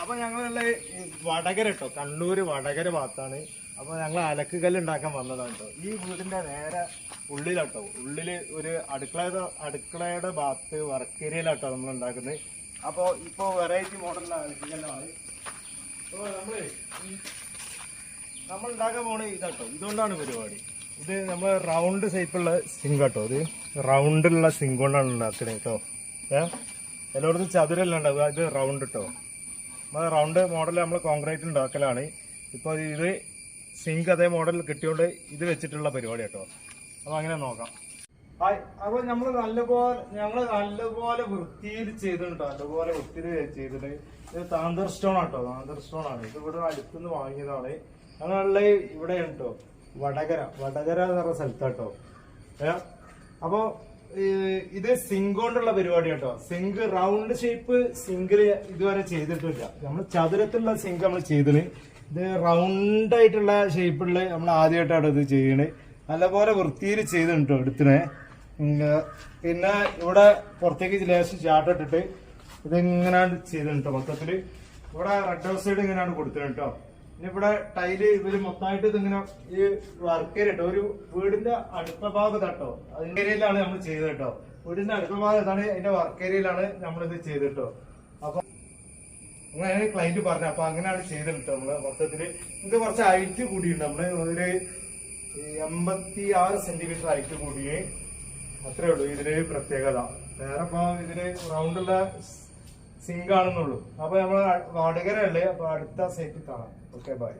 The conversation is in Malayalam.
അപ്പൊ ഞങ്ങളുള്ള വടകര കേട്ടോ കണ്ണൂര് വടകര ഭാഗത്താണ്. അപ്പൊ ഞങ്ങൾ അലക്കുകല്ല് ഉണ്ടാക്കാൻ വന്നതാണ് കേട്ടോ ഈ വീടിന്റെ നേരെ ഉള്ളിലാട്ടോ ഉള്ളിൽ ഒരു അടുക്കളയുടെ അടുക്കളയുടെ ഭാഗത്ത് വർക്കേരിയയിലാട്ടോ നമ്മൾ ഉണ്ടാക്കുന്നത്. അപ്പൊ ഇപ്പൊ വെറൈറ്റി മോഡലിലെ അലക്കുകല്ലാണ് അപ്പൊ നമ്മൾ നമ്മൾ ഉണ്ടാക്കാൻ പോണ ഇതാട്ടോ ഇതുകൊണ്ടാണ് പരിപാടി. ഇത് നമ്മൾ റൗണ്ട് ഷേപ്പുള്ള സിങ്ക് കേട്ടോ ഇത് റൗണ്ടുള്ള സിങ്ക് കൊണ്ടാണ് ഉണ്ടാക്കുന്നത് കേട്ടോ ഏ? എല്ലായിടത്തും ചതുരല്ല ഉണ്ടാവുക ഇത് റൗണ്ട് കേട്ടോ റൗണ്ട് മോഡൽ നമ്മൾ കോൺക്രീറ്റ് ഉണ്ടാക്കലാണ് ഇപ്പോൾ ഇത് സിങ്ക് അതേ മോഡൽ കിട്ടിയോണ്ട് ഇത് വെച്ചിട്ടുള്ള പരിപാടി കേട്ടോ. അപ്പോൾ അങ്ങനെ നോക്കാം. അപ്പോൾ നമ്മൾ നല്ലപോലെ ഞങ്ങൾ നല്ലപോലെ വൃത്തിയിൽ ചെയ്തിട്ടുണ്ട് നല്ലപോലെ വൃത്തിയിൽ ചെയ്തിട്ട് ഇത് താന്തർ സ്റ്റോൺ ആട്ടോ. താന്തർ സ്റ്റോൺ ആണ്. ഇത് ഇവിടെ അടുത്തുനിന്ന് വാങ്ങിയതാണ്. ഞങ്ങളുള്ള ഇവിടെ കേട്ടോ വടകര. വടകര എന്ന് പറഞ്ഞ സ്ഥലത്താട്ടോ ഏ? അപ്പോ ഈ ഇത് സിങ്ക് കൊണ്ടുള്ള പരിപാടി കേട്ടോ. സിങ്ക് റൗണ്ട് ഷേപ്പ് സിങ്കിൽ ഇതുവരെ ചെയ്തിട്ടില്ല. നമ്മൾ ചതുരത്തിലുള്ള സിങ്ക് നമ്മൾ ചെയ്തിന്. ഇത് റൗണ്ട് ആയിട്ടുള്ള ഷേപ്പുള്ള നമ്മൾ ആദ്യമായിട്ടാണ് ഇത് ചെയ്യണത് നല്ലപോലെ വൃത്തിയിൽ ചെയ്തിട്ടോ എടുത്തിനെ. പിന്നെ ഇവിടെ പുറത്തേക്ക് ലേശം ചാട്ടിട്ടിട്ട് ഇതിങ്ങനെയാണ് ചെയ്തിട്ടോ മൊത്തത്തിൽ. ഇവിടെ റെഡ് ഹൗസ് സൈഡ് ഇങ്ങനെയാണ് ഇനി ഇവിടെ ടൈൽ ഇവർ മൊത്തമായിട്ട് ഇതിങ്ങനെ ഈ വർക്ക് കേട്ടോ ഒരു വീടിന്റെ അടുത്ത ഭാഗത്താട്ടോ അതിന്റെ ഏരിയയിലാണ് നമ്മൾ ചെയ്തത് കേട്ടോ. വീടിന്റെ അടുത്ത ഭാഗത്താണ് അതിന്റെ വർക്ക് ഏരിയയിലാണ് നമ്മളിത് ചെയ്തത് കേട്ടോ. അപ്പൊ അങ്ങനെയാണ് ക്ലൈന്റ് പറഞ്ഞത് അപ്പൊ അങ്ങനെയാണ് ചെയ്തിട്ടോ നമ്മൾ. മൊത്തത്തിൽ ഇത് കുറച്ച് ഹൈറ്റ് കൂടിയുണ്ട് നമ്മൾ ഒരു എൺപത്തി ആറ് സെന്റിമീറ്റർ ഹൈറ്റ് കൂടിയേ അത്രേ ഉള്ളൂ ഇതിന് പ്രത്യേകത. വേറെ ഇപ്പൊ ഇതിന് റൗണ്ടുള്ള സിങ്ക് ആണെന്നുള്ളൂ അപ്പൊ നമ്മൾ വാടകരല്ലേ? അപ്പൊ അടുത്ത സൈറ്റിൽ കാണാം. Okay bye